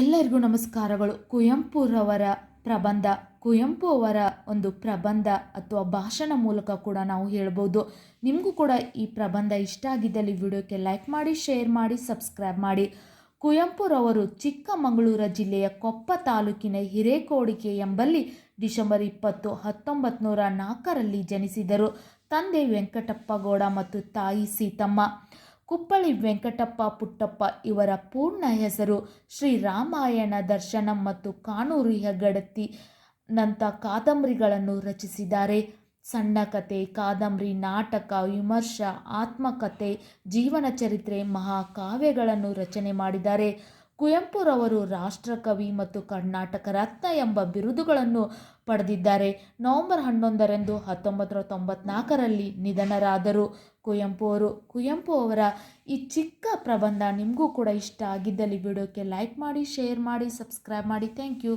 ಎಲ್ಲರಿಗೂ ನಮಸ್ಕಾರಗಳು. ಕುವೆಂಪುರವರ ಪ್ರಬಂಧ. ಕುವೆಂಪು ಅವರ ಒಂದು ಪ್ರಬಂಧ ಅಥವಾ ಭಾಷಣ ಮೂಲಕ ಕೂಡ ನಾವು ಹೇಳ್ಬೋದು. ನಿಮಗೂ ಕೂಡ ಈ ಪ್ರಬಂಧ ಇಷ್ಟ ಆಗಿದ್ದಲ್ಲಿ ವಿಡಿಯೋಕ್ಕೆ ಲೈಕ್ ಮಾಡಿ, ಶೇರ್ ಮಾಡಿ, ಸಬ್ಸ್ಕ್ರೈಬ್ ಮಾಡಿ. ಕುವೆಂಪುರವರು ಚಿಕ್ಕಮಗಳೂರು ಜಿಲ್ಲೆಯ ಕೊಪ್ಪ ತಾಲೂಕಿನ ಹಿರೇಕೋಡಿಕೆ ಎಂಬಲ್ಲಿ ಡಿಸೆಂಬರ್ ಇಪ್ಪತ್ತು ಹತ್ತೊಂಬತ್ತು ನೂರ ನಾಲ್ಕರಲ್ಲಿ ಜನಿಸಿದರು. ತಂದೆ ವೆಂಕಟಪ್ಪ ಗೌಡ ಮತ್ತು ತಾಯಿ ಸೀತಮ್ಮ. ಕುಪ್ಪಳಿ ವೆಂಕಟಪ್ಪ ಪುಟ್ಟಪ್ಪ ಇವರ ಪೂರ್ಣ ಹೆಸರು ಶ್ರೀ ರಾಮಾಯಣ ದರ್ಶನಂ ಮತ್ತು ಕಾನೂರು ಹೆಗಡತಿ ನಂತ ಕಾದಂಬರಿಗಳನ್ನು ರಚಿಸಿದ್ದಾರೆ. ಸಣ್ಣ ಕತೆ, ಕಾದಂಬರಿ, ನಾಟಕ, ವಿಮರ್ಶ ಆತ್ಮಕಥೆ ಜೀವನ ಚರಿತ್ರೆ ಮಹಾಕಾವ್ಯಗಳನ್ನು ರಚನೆ ಮಾಡಿದ್ದಾರೆ. ಕುವೆಂಪುರವರು ರಾಷ್ಟ್ರಕವಿ ಮತ್ತು ಕರ್ನಾಟಕ ರತ್ನ ಎಂಬ ಬಿರುದುಗಳನ್ನು ಪಡೆದಿದ್ದಾರೆ. ನವೆಂಬರ್ ಹನ್ನೊಂದರಂದು ಹತ್ತೊಂಬತ್ತು ನೂರ ತೊಂಬತ್ನಾಲ್ಕರಲ್ಲಿ ನಿಧನರಾದರು. ಕುವೆಂಪು ಅವರು ಕುವೆಂಪು ಅವರ ಈ ಚಿಕ್ಕ ಪ್ರಬಂಧ ನಿಮಗೂ ಕೂಡ ಇಷ್ಟ ಆಗಿದ್ದಲ್ಲಿ ವಿಡಿಯೋಕ್ಕೆ ಲೈಕ್ ಮಾಡಿ, ಶೇರ್ ಮಾಡಿ, ಸಬ್ಸ್ಕ್ರೈಬ್ ಮಾಡಿ. Thank you.